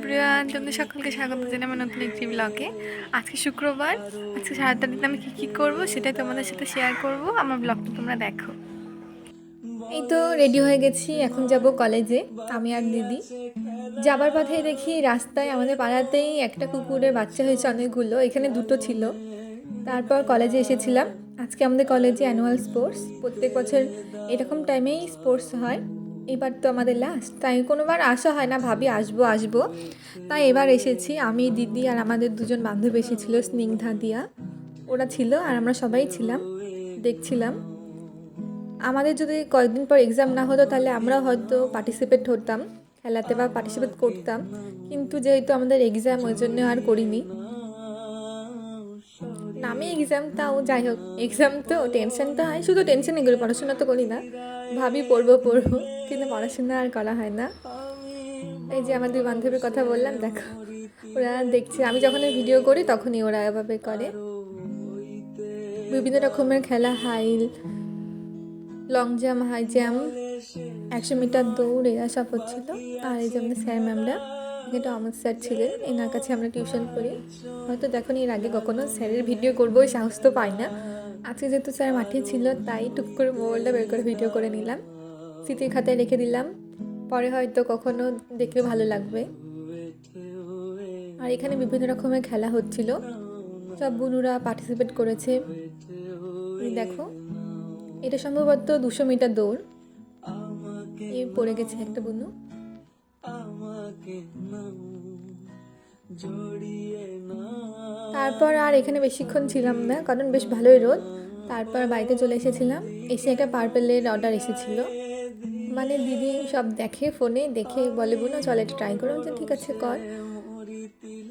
Everyone তোমাদের সকলকে স্বাগত জানাই আমার নতুন একটি ব্লগে আজকে শুক্রবার, আজকে সারাটা দিন আমি কী কী করব সেটাই তোমাদের সাথে শেয়ার করব। আমার ব্লগটা তোমরা দেখো। এই তো রেডি হয়ে গেছি, এখন যাব কলেজে আমি আর দিদি। যাবার পথে দেখি রাস্তায়, আমাদের পাড়াতেই একটা কুকুরের বাচ্চা হয়েছে অনেকগুলো, এখানে দুটো ছিল। তারপর কলেজে এসেছিলাম। আজকে আমাদের কলেজে অ্যানুয়াল স্পোর্টস প্রত্যেক বছর এরকম টাইমেই স্পোর্টস হয়। এবার তো আমাদের লাস্ট তাই কোনোবার আসা হয় না, ভাবি আসব আসব। তাই এবার এসেছি, আমি, দিদি আর আমাদের দুজন বান্ধবী এসেছিল, স্নিগ্ধা, দিয়া। ওরা ছিল আর আমরা সবাই ছিলাম, দেখছিলাম। আমাদের যদি কয়েকদিন পর এক্সাম না হতো, তাহলে আমরা হয়তো পার্টিসিপেট হতাম, খেলাতে বা পার্টিসিপেট করতাম। কিন্তু যেহেতু আমাদের এক্সাম ওই জন্য আর করিনি নামে এক্সাম তাও, যাই হোক এক্সাম তো টেনশন তো হয়। শুধু টেনশন এগুলো, পড়াশোনা তো করি না। ভাবি পড়ব পড়ব, কিন্তু পড়াশোনা আর করা হয় না। এই যে আমার দুই বান্ধবীর কথা বললাম, দেখো, ওরা দেখছে, আমি যখন ভিডিও করি, তখনই ওরা এভাবে করে। বিভিন্ন রকমের খেলা, হাইল লং জাম্প হাই জাম্প একশো মিটার দৌড়, এরা সব হচ্ছিল। আর এই যে আমাদের স্যার ম্যামরা এটা অমিত স্যার ছিলেন, এনার কাছে আমরা টিউশন করি। হয়তো দেখুন এর আগে কখনো স্যারের ভিডিও করব সাহস তো পাই না। আজকে যেহেতু স্যার মাঠে ছিল, তাই টুক করে মোবাইলটা বের করে ভিডিও করে নিলাম। স্মৃতির খাতায় রেখে দিলাম। পরে হয়তো কখনো দেখলে ভালো লাগবে। আর এখানে বিভিন্ন রকমের খেলা হচ্ছিল। সব বুনুরা পার্টিসিপেট করেছে। দেখো, এটা সম্ভবত দুশো মিটার দৌড়। পড়ে গেছে একটা বুনু। তারপর আর এখানে বেশিক্ষণ ছিলাম না, কারণ বেশ ভালোই রোদ। তারপর বাড়িতে চলে এসেছিলাম, এসে একটা পার্পেলের অর্ডার এসেছিল। মানে দিদি সব দেখে, ফোনে দেখে বলে, বোনো, চল এটা ট্রাই করো। যে ঠিক আছে, কর।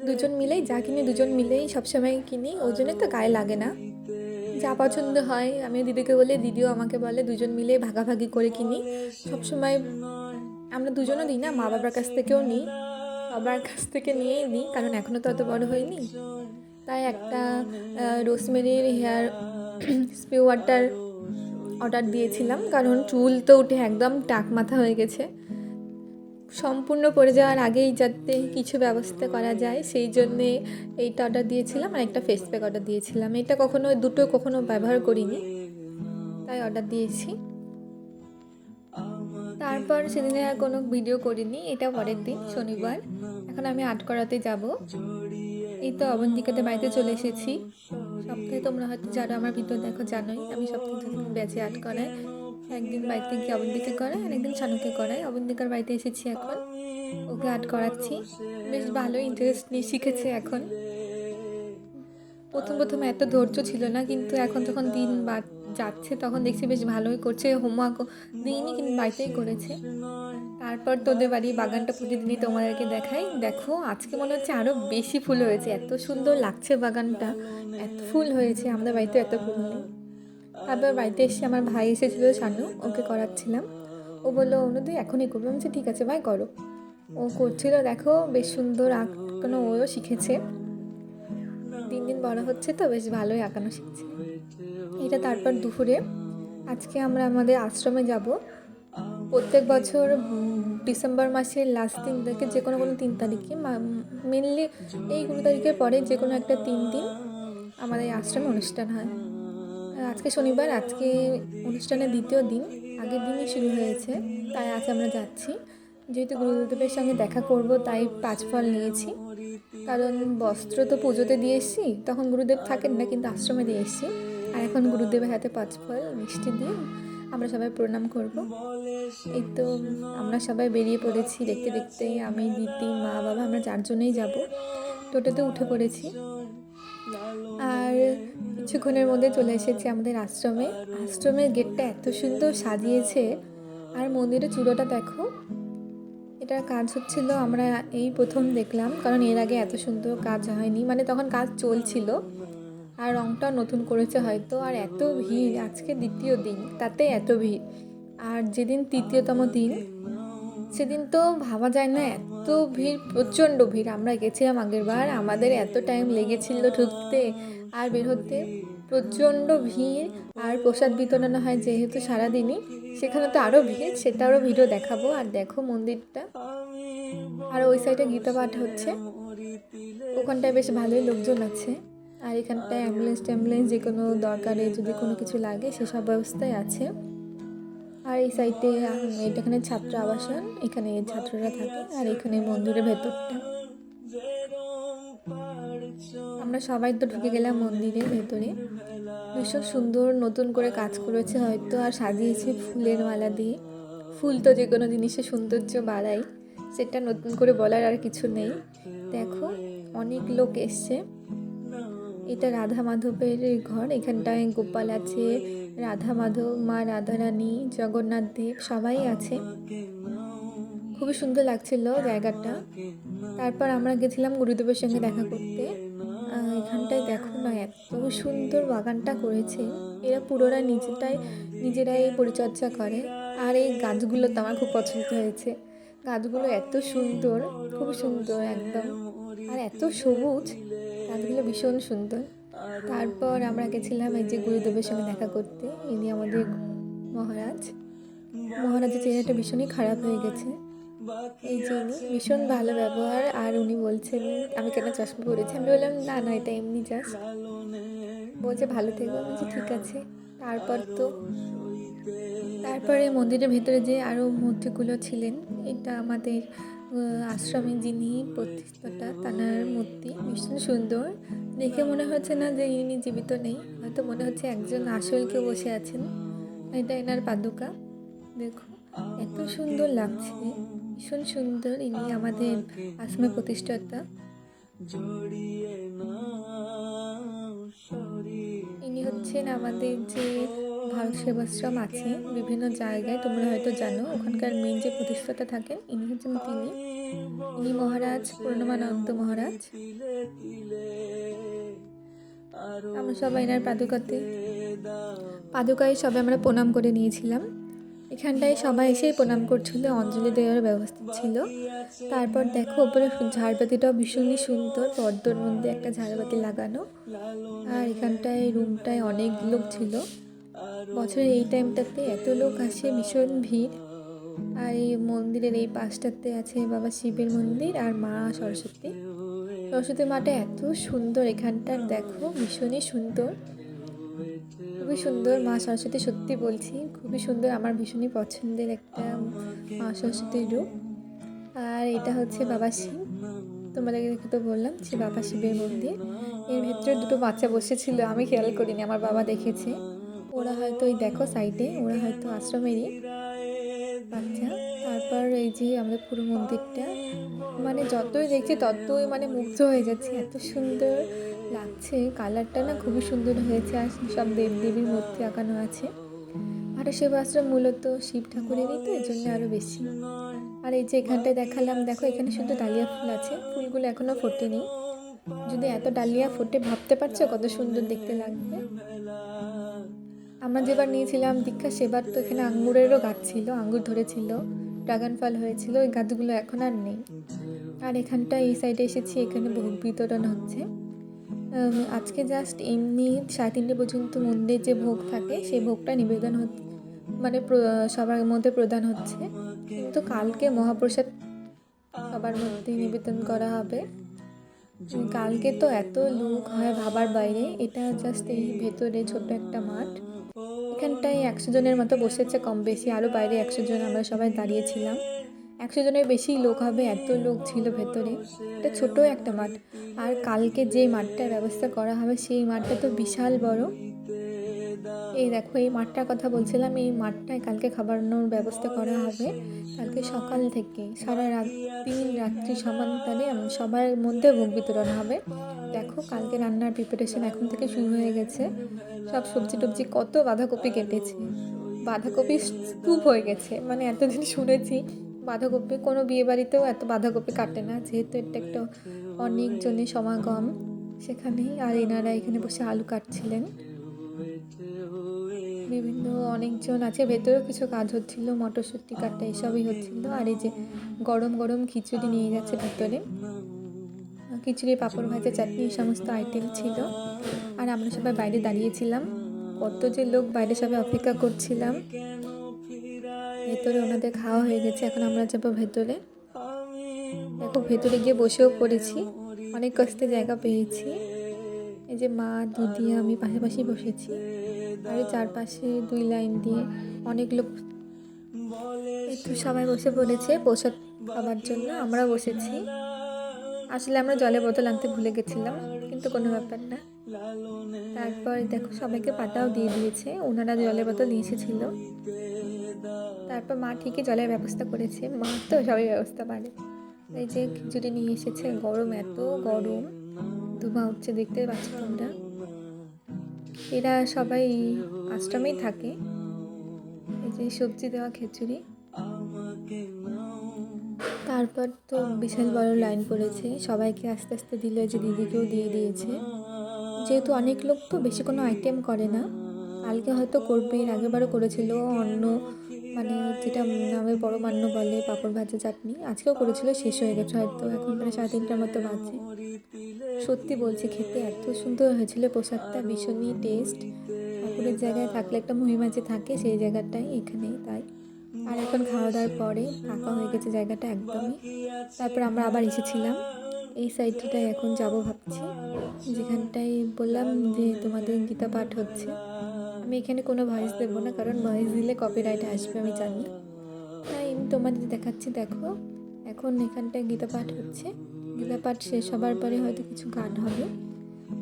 দুজন মিলেই, যা কিনি দুজন মিলেই সবসময় কিনি ওই জন্য তো গায়ে লাগে না। যা পছন্দ হয় আমি দিদিকে বলে, দিদিও আমাকে বলে, দুজন মিলে ভাগাভাগি করে কিনি। সবসময় আমরা দুজনও দিই না মা বাবার কাছ থেকেও নিই। বাবার কাছ থেকে নিয়েই নিই কারণ এখনও তো অত বড় হয়নি। তাই একটা রোসমেরির হেয়ার স্প্রে ওয়াটার অর্ডার দিয়েছিলাম, কারণ চুল তো উঠে একদম টাক মাথা হয়ে গেছে। সম্পূর্ণ পড়ে যাওয়ার আগেই যাতে কিছু ব্যবস্থা করা যায়, সেই জন্যে এইটা অর্ডার দিয়েছিলাম আর একটা ফেস প্যাক অর্ডার দিয়েছিলাম। এটা কখনো, দুটো কখনো ব্যবহার করিনি, তাই অর্ডার দিয়েছি। তারপর সেদিনে আর কোনো ভিডিও করিনি, এটা পরের দিন, শনিবার। এখন আমি আট করাতে যাব। এই তো অবন্তিকাতে বাড়িতে চলে এসেছি। সপ্তাহে তোমরা হয়তো যারা আমার ভিডিও দেখো জানোই, আমি সপ্তাহে ব্যাচে আট করাই। একদিন বাড়িতে গিয়ে অবন্তিকে করাই আর একদিন শানুকে করাই। অবন্তিকার বাড়িতে এসেছি এখন। ওকে আর্ট করাচ্ছি। বেশ ভালো ইন্টারেস্ট নিয়ে শিখেছে এখন। প্রথম প্রথম এত ধৈর্য ছিল না, কিন্তু এখন যখন দিন বা যাচ্ছে তখন দেখছি বেশ ভালোই করছে। হোমওয়ার্ক দিইনি কিন্তু বাড়িতেই করেছে। তারপর তোদের বাড়ি বাগানটা প্রতিদিনই তোমাদেরকে দেখাই। দেখো, আজকে মনে হচ্ছে আরও বেশি ফুল হয়েছে। এত সুন্দর লাগছে বাগানটা। এত ফুল হয়েছে। আমাদের বাড়িতে এত ফুল নেই। তারপর বাড়িতে এসে আমার ভাই এসেছিল, শানু। ওকে করাচ্ছিলাম। ও বলল, অনুদি, এখনই করবে। আমি ঠিক আছে, ভাই, করো। ও করছিল, দেখো, বেশ সুন্দর আঁকানো ওও শিখেছে। দিন দিন বড় হচ্ছে তো, বেশ ভালোই আঁকানো শিখছে। এটা তারপর দুপুরে। আজকে আমরা আমাদের আশ্রমে যাব। প্রত্যেক বছর ডিসেম্বর মাসের লাস্ট দিন থেকে যে কোনো কোনো তিন তারিখে মেনলি এই কোনো তারিখের পরে যে কোনো একটা তিন দিন আমাদের আশ্রমে অনুষ্ঠান হয়। আজকে শনিবার, আজকে অনুষ্ঠানের দ্বিতীয় দিন। আগের দিনই শুরু হয়েছে, তাই আজ আমরা যাচ্ছি। যেহেতু গুরুদেবের সঙ্গে দেখা করব, তাই পাঁচ ফল নিয়েছি। কারণ বস্ত্র তো পুজোতে দিয়ে এসেছি, তখন গুরুদেব থাকেন না, কিন্তু আশ্রমে দিয়ে এসেছি। আর এখন গুরুদেবের হাতে পাঁচ ফল, মিষ্টি দিয়ে আমরা সবাই প্রণাম করব। এই তো আমরা সবাই বেরিয়ে পড়েছি, দেখতে দেখতেই আমি, দিদি, মা, বাবা, আমরা চারজনেই যাব। টোটোতে উঠে পড়েছি। আর কিছুক্ষণের মধ্যে চলে এসেছি আমাদের আশ্রমে। আশ্রমের গেটটা এত সুন্দর সাজিয়েছে, আর মন্দিরের চূড়োটা দেখো এটার কাজ হচ্ছিল, আমরা এই প্রথম দেখলাম, কারণ এর আগে এত সুন্দর কাজ হয়নি। মানে তখন কাজ চলছিল, আর রংটা নতুন করেছে হয়তো, আর এত ভিড়, আজকে দ্বিতীয় দিন, তাতে এত ভিড়। আর যেদিন তৃতীয়তম দিন, সেদিন তো ভাবা যায় না, এত ভিড়, প্রচণ্ড ভিড়। আমরা গেছিলাম আগের বার। আমাদের এত টাইম লেগেছিল ঢুকতে আর বের হতে। প্রচণ্ড ভিড়। আর প্রসাদ বিতরণ হয় যেহেতু সারাদিনই, সেখানে তো আরও ভিড়, সেটা আরও ভিডিও দেখাবো। আর দেখো মন্দিরটা। আর ওই সাইডে গীতা পাঠ হচ্ছে। ওখানটায় বেশ ভালোই লোকজন আছে। আর এখানটায় অ্যাম্বুলেন্স ট্যাম্বুলেন্স যে কোনো দরকারে যদি কোনো কিছু লাগে সেসব ব্যবস্থাই আছে। আর এই সাইডে এটা এখানে ছাত্র আবাসন, এখানে ছাত্ররা থাকে আর এখানে মন্দিরের ভেতরটা। আমরা সবাই তো ঢুকে গেলাম মন্দিরের ভেতরে। ভীষণ সুন্দর নতুন করে কাজ করেছে হয়তো, আর সাজিয়েছে ফুলের মালা দিয়ে। ফুল তো যে কোনো জিনিসের সৌন্দর্য বাড়ায়, সেটা নতুন করে বলার আর কিছু নেই। দেখো, অনেক লোক এসছে। এটা রাধা মাধবের ঘর, এখানটায় গোপাল আছে রাধা মাধব মা রাধারানী, জগন্নাথ দেব, সবাই আছে। খুবই সুন্দর লাগছিল জায়গাটা। তারপর আমরা গেছিলাম গুরুদেবের সঙ্গে দেখা করতে। এখানটায় দেখো না, এত সুন্দর বাগানটা করেছে। এরা পুরোরা নিজেটাই, নিজেরাই পরিচর্যা করে। আর এই গাছগুলো তো আমার খুব পছন্দ হয়েছে। গাছগুলো এত সুন্দর, খুব সুন্দর একদম। আর এত সবুজ। গাছগুলো ভীষণ সুন্দর। তারপর আমরা গেছিলাম এই যে গুরুদেবের সঙ্গে দেখা করতে। ইনি আমাদের মহারাজ। মহারাজের চেহারাটা ভীষণই খারাপ হয়ে গেছে। এই যে উনি ভীষণ ভালো ব্যবহার। আর উনি বলছেন আমি কেন চশমা পরেছি? আমি বললাম না না এটা এমনি জাস্ট বলছে ভালো থেকো। বলছি ঠিক আছে। তারপর তো তারপরে মন্দিরের ভেতরে যে আরও মূর্তিগুলো ছিলেন এটা আমাদের আশ্রমে যিনি প্রতিষ্ঠাতা, তানার মূর্তি ভীষণ সুন্দর। দেখে মনে হচ্ছে না যে ইনি জীবিত নেই। হয়তো মনে হচ্ছে একজন আসল কেউ বসে আছেন। এটা এনার পাদুকা। দেখো, এত সুন্দর লাগছে। ভীষণ সুন্দর ইনি আমাদের আশ্রমে প্রতিষ্ঠাতা। ইনি হচ্ছেন আমাদের যে ভারত সেবাশ্রম আছে। বিভিন্ন জায়গায়, তোমরা হয়তো জানো, ওখানকার মেন যে প্রতিষ্ঠাতা থাকেন, ইনি হচ্ছেন তিনি। ইনি মহারাজ, পূর্ণমানন্দ মহারাজ। আমরা সবাই এনার পাদুকাতে। পাদুকায় সবাই আমরা প্রণাম করে নিয়েছিলাম। এখানটায় সবাই এসেই প্রণাম করছিল, অঞ্জলি দেওয়ার ব্যবস্থা ছিল। তারপর দেখো ওপরে ঝাড়বাতিটাও ভীষণই সুন্দর পদ্মর মধ্যে একটা ঝাড়বাতি লাগানো। আর এখানটায় রুমটায় অনেক লোক ছিল। বছরের এই টাইমটাতে এত লোক আসে, ভীষণ ভিড়। আর এই মন্দিরের এই পাশটাতে আছে বাবা শিবের মন্দির আর মা সরস্বতী। সরস্বতী মাটা এত সুন্দর এখানটার দেখো ভীষণই সুন্দর। খুবই সুন্দর, মা সরস্বতী সত্যি বলছি, খুবই সুন্দর, আমার ভীষণই পছন্দের একটা মা সরস্বতীর রূপ। আর এটা হচ্ছে বাবা শিব, তোমাদেরকে তো বললাম যে বাবা শিবের মন্দির। এর ভেতরে দুটো বাচ্চা বসেছিল, আমি খেয়াল করিনি, আমার বাবা দেখেছে। ওরা হয়তো ওই দেখো সাইডে ওরা হয়তো আশ্রমেরই বাচ্চা। তারপর এই যে আমাদের পুরো মন্দিরটা মানে যতই দেখছি ততই মানে মুগ্ধ হয়ে যাচ্ছে। এত সুন্দর লাগছে কালারটা না খুবই সুন্দর হয়েছে, আর সব দেব দেবীর মূর্তি আঁকানো আছে। আর সেবাশ্রম মূলত শিব ঠাকুরেরই তো এই জন্য আরও বেশি। আর এই যে এখানটায় দেখালাম, দেখো এখানে শুধু ডালিয়া ফুল আছে, ফুলগুলো এখনও ফোটেনি। যদি এত ডালিয়া ফোটে, ভাবতে পারছ কত সুন্দর দেখতে লাগবে। আমরা যেবার নিয়েছিলাম দীক্ষা, সেবার তো এখানে আঙ্গুরেরও গাছ ছিল, আঙ্গুর ধরেছিল, ড্রাগন ফল হয়েছিল, ওই গাছগুলো এখন আর নেই। আর এখানটা এই সাইডে এসেছি, এখানে ভোগ বিতরণ হচ্ছে। আজকে জাস্ট এমনি সাড়ে তিনটে পর্যন্ত মন্দিরে যে ভোগ থাকে, সেই ভোগটা নিবেদন হচ্ছে মানে সবার মধ্যে প্রদান হচ্ছে। কিন্তু কালকে মহাপ্রসাদ সবার মধ্যে নিবেদন করা হবে। কালকে তো এত লোক হয় ভাবার বাইরে। এটা জাস্ট এই ভেতরে ছোট একটা মাঠ। এখানটায় একশো জনের মতো বসেছে, কম বেশি। আরও বাইরে একশো জন আমরা সবাই দাঁড়িয়েছিলাম। একশো জনের বেশি লোক হবে, এত লোক ছিল ভেতরে। এটা ছোট একটা মাঠ। আর কালকে যে মাঠটার ব্যবস্থা করা হবে, সেই মাঠটা তো বিশাল বড়। এই দেখো, এই মাঠটার কথা বলছিলাম, এই মাঠটায় কালকে খাবারানোর ব্যবস্থা করা হবে। কালকে সকাল থেকে, সারা রাত, দিন, রাত্রি সমান্তরালে আম- সবার মধ্যে ভোগ বিতরণ হবে। দেখো, কালকে রান্নার প্রিপারেশন এখন থেকে শুরু হয়ে গেছে। সব সবজি টবজি কত বাঁধাকপি কেটেছে। বাঁধাকপি স্তূপ হয়ে গেছে। মানে এতদিন শুনেছি, বাঁধাকপি কোনো বিয়ে বাড়িতেও এত বাঁধাকপি কাটে না। যেহেতু এটা একটা অনেকজনের সমাগম, সেখানেই আর এনারা এখানে বসে আলু কাটছিলেন। বিভিন্ন অনেকজন আছে, ভেতরেও কিছু কাজ হচ্ছিল, মটরশুঁটি কাটা এসবই হচ্ছিল, আর এই যে গরম গরম খিচুড়ি নিয়ে যাচ্ছে ভেতরে। খিচুড়ি, পাঁপড় ভাজা, চাটনি, এই সমস্ত আইটেম ছিল। আর আমরা সবাই বাইরে দাঁড়িয়েছিলাম। কত যে লোক বাইরে সবাই অপেক্ষা করছিলাম। ভেতরে ওনাদের খাওয়া হয়ে গেছে, এখন আমরা যাব ভেতরে। দেখো, ভেতরে গিয়ে বসেও পড়েছি। অনেক কষ্টে জায়গা পেয়েছি। এই যে মা, দিদি, আমি পাশাপাশি বসেছি। আর চারপাশে দুই লাইন দিয়ে অনেক লোক একটু সবাই বসে পড়েছে, প্রসাদ খাবার জন্য আমরা বসেছি। আসলে আমরা জলের বোতল আনতে ভুলে গেছিলাম, কিন্তু কোনো ব্যাপার না। তারপর দেখো সবাইকে পাতাও দিয়ে দিয়েছে, ওনারা জলের বোতল নিয়ে এসেছিল। তারপর মা ঠিকই জলের ব্যবস্থা করেছে, মা তো সবাই ব্যবস্থা পারে। এই যে খিচুড়ি নিয়ে এসেছে, গরম এত গরম। ধুমা উঠছে দেখতে পাচ্ছ তোমরা। এরা সবাই আশ্রমেই থাকে। এই যে সবজি দেওয়া খিচুড়ি। তারপর তো বিশাল বড় লাইন পড়েছে। সবাইকে আস্তে আস্তে দিল যে দিদিকেও দিয়ে দিয়েছে। যেহেতু অনেক লোক তো বেশি কোনো আইটেম করে না। কালকে হয়তো করবে, এর আগেবারও করেছিল। অন্য মানে যেটা নামে বড় মান্য বলে পাঁপড় ভাজা চাটনি। আজকেও করেছিল, শেষ হয়ে গেছে হয়তো। এখন প্রায় সাড়ে তিনটার মতো বাজে। সত্যি বলছি, খেতে এত সুন্দর হয়েছিল প্রসাদটা, ভীষণই টেস্ট ঠাকুরের জায়গায় থাকলে একটা মহিমা যে থাকে, সেই জায়গাটাই এখানেই তাই। আর এখন খাওয়া দাওয়ার পরে ফাঁকা হয়ে গেছে জায়গাটা একদমই। তারপর আমরা আবার এসেছিলাম। এই সাইডটায় এখন যাব ভাবছি। যেখানটায় বললাম যে তোমাদের গীতা পাঠ হচ্ছে। আমি এখানে কোনো ভয়েস দেবো না, কারণ ভয়েস দিলে কপিরাইট আসবে, আমি জানি। তাই তোমাদের দেখাচ্ছি, দেখো। এখন এখানটায় গীতা পাঠ হচ্ছে। গীতা পাঠ শেষ হবার পরে হয়তো কিছু গান হবে।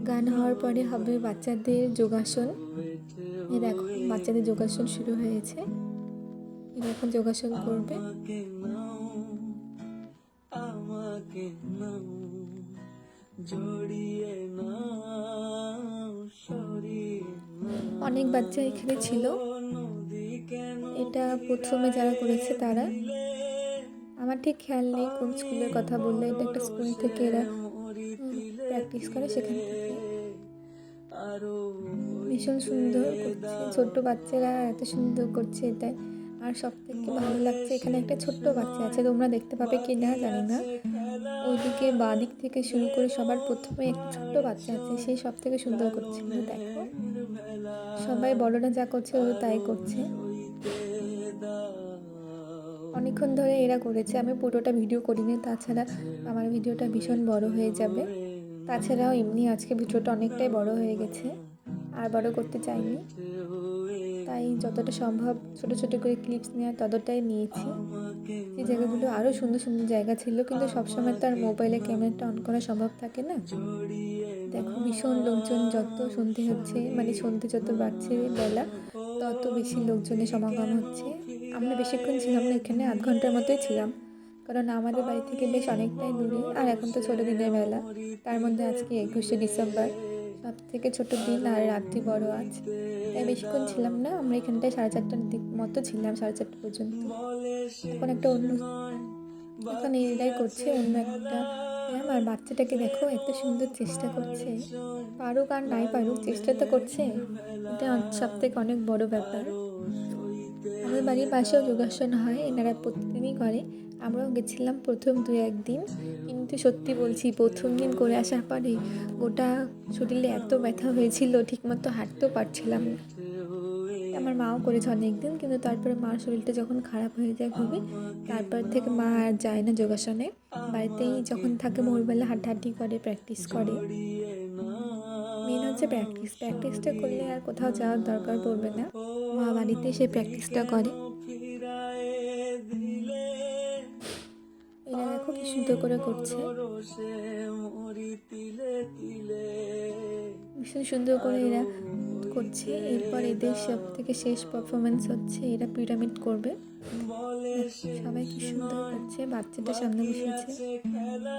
গান হওয়ার পরে হবে বাচ্চাদের যোগাসন। এই দেখো, বাচ্চাদের যোগাসন শুরু হয়েছে। এরা এখন যোগাসন করবে। আমাকে নাও জড়িয়ে অনেক বাচ্চা এখানে ছিল। এটা প্রথমে যারা করেছে তারা। আমার ঠিক খেয়াল নেই কোন স্কুলের কথা বললে, এটা একটা স্কুল থেকে এরা প্র্যাকটিস করে সেখান থেকে। ভীষণ সুন্দর করছে, ছোট্ট বাচ্চারা এত সুন্দর করছে এটাই আর সব থেকে ভালো লাগছে এখানে একটা ছোট্ট বাচ্চা আছে, তোমরা দেখতে পাবে কি না জানি না। ওইদিকে বাঁ দিক থেকে শুরু করে সবার প্রথমে একটা ছোট্ট বাচ্চা আছে সেই সব থেকে সুন্দর করছিল দেখো, সবাই বড়রা যা করছে, ও তাই করছে। অনেকক্ষণ ধরে এরা করেছে, আমি পুরোটা ভিডিও করিনি, তাছাড়া আমার ভিডিওটা ভীষণ বড় হয়ে যাবে। তাছাড়াও এমনি আজকে ভিডিওটা অনেকটাই বড় হয়ে গেছে, আর বড় করতে চাইনি। তাই যতটা সম্ভব ছোট ছোট করে ক্লিপস নেওয়া ততটাই নিয়েছি। যে জায়গাগুলো আরও সুন্দর সুন্দর জায়গা ছিল, কিন্তু সবসময় তো আর মোবাইলে ক্যামেরাটা অন করা সম্ভব থাকে না। দেখো ভীষণ লোকজন যত সন্ধে হচ্ছে মানে সন্ধে যত বাড়ছে বেলা, তত বেশি লোকজনের সমাগম হচ্ছে। আমরা বেশিক্ষণ ছিলাম না, এখানে আধ ঘণ্টার মতোই ছিলাম। কারণ আমাদের বাড়ি থেকে বেশ অনেকটাই দূরে, আর এখন তো ছোটো দিনের বেলা তার মধ্যে আজকে একুশে ডিসেম্বর। সব থেকে ছোটো দিন আর রাত্রি বড় আজ। তাই বেশিক্ষণ ছিলাম না, আমরা এখানটায় সাড়ে চারটার দিক মতো ছিলাম, সাড়ে চারটা পর্যন্ত। এখন একটা অন্য এখন এরাই করছে, অন্য একটা আর বাচ্চাটাকে দেখো, এত সুন্দর চেষ্টা করছে। পারুক আর নাই পারুক, চেষ্টা তো করছে। এটা সব থেকে অনেক বড় ব্যাপার। আমাদের বাড়ির পাশেও যোগাসন হয়, এনারা প্রতিদিনই করে। আমরাও গেছিলাম প্রথম দু একদিন কিন্তু সত্যি বলছি, প্রথম দিন করে আসার পরে গোটা শরীরে এত ব্যথা হয়েছিল, ঠিকমতো হাঁটতেও পারছিলাম না। আমার মাও করেছে অনেক দিন, কিন্তু তারপরে মার শরীরটা যখন খারাপ হয়ে যায় খুবই, তারপর থেকে মা আর যায় না যোগাসনে। বাড়িতেই যখন থাকে ভোরবেলা হাঁটাহাঁটি করে, প্র্যাকটিস করে। মেন হচ্ছে প্র্যাকটিস। প্র্যাকটিসটা করলে আর কোথাও যাওয়ার দরকার পড়বে না। মা বাড়িতে সে প্র্যাকটিসটা করে। এরা সুন্দর করে করছে। ভীষণ সুন্দর করে এরা করছে। এরপর এদের সব থেকে শেষ পারফরমেন্স হচ্ছে এরা পিরামিড করবে। সবাই কি সুন্দর করছে। বাচ্চাটা সামনে বসে আছে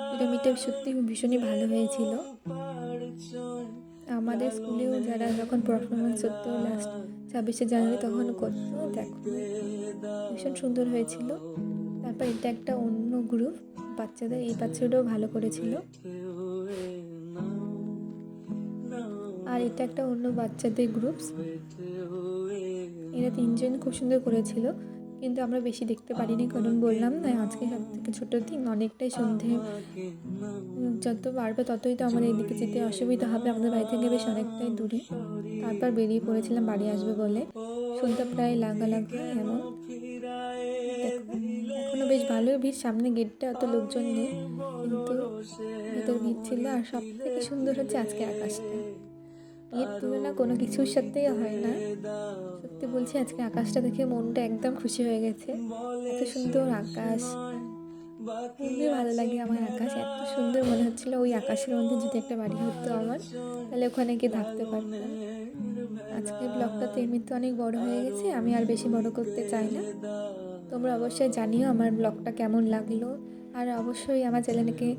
পিরামিডটা সত্যি ভীষণই ভালো হয়েছিল। আমাদের স্কুলেও যারা যখন পারফরমেন্স হতো লাস্ট ছাব্বিশে জানুয়ারি তখন করতো, দেখো। ভীষণ সুন্দর হয়েছিল। তারপর এটা একটা অন্য গ্রুপ বাচ্চাদের এই বাচ্চাটাও ভালো করেছিল। আর এটা একটা অন্য বাচ্চাদের গ্রুপস এরা তিনজন খুব সুন্দর করেছিল। কিন্তু আমরা বেশি দেখতে পারিনি কারণ বললাম না আজকে সব থেকে ছোটো দিন অনেকটাই সন্ধে। যত বাড়বে ততই তো আমাদের এদিকে যেতে অসুবিধা হবে আমাদের বাড়ি থেকে বেশ অনেকটাই দূরে। তারপর বেরিয়ে পড়েছিলাম বাড়ি আসবে বলে। সন্ধ্যা প্রায় লাগা লাগা এমন। দেখো এখনও বেশ ভালোই ভিড় সামনে গেটটা অত লোকজন নেই কিন্তু ভেতর ভিড় ছিল আর সব থেকে সুন্দর হচ্ছে আজকে আকাশটা। এর তুলনা কোনো কিছুর সাথেই হয় না। সত্যি বলছি, আজকে আকাশটা দেখে মনটা একদম খুশি হয়ে গেছে। এত সুন্দর আকাশ। খুবই ভালো লাগে আমার আকাশ। এত সুন্দর মনে হচ্ছিল ওই আকাশের মধ্যে যদি একটা বাড়ি হতো আমার, তাহলে ওখানে গিয়ে থাকতে পারতাম। আজকে ব্লগটা তো এমনিতে অনেক বড় হয়ে গেছে, আমি আর বেশি বড় করতে চাই না। তোমরা অবশ্যই জানিও আমার ব্লগটা কেমন লাগল। আর অবশ্যই আমার চ্যানেলকে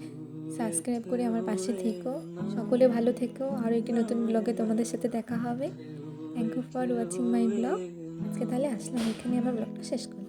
সাবস্ক্রাইব করে আমার পাশে থেকো। সকলে ভালো থেকো। আরও একটি নতুন ব্লগে তোমাদের সাথে দেখা হবে। Thank you for watching my blog আজকে তাহলে আসলাম। এখানে আমার ব্লগটা শেষ করি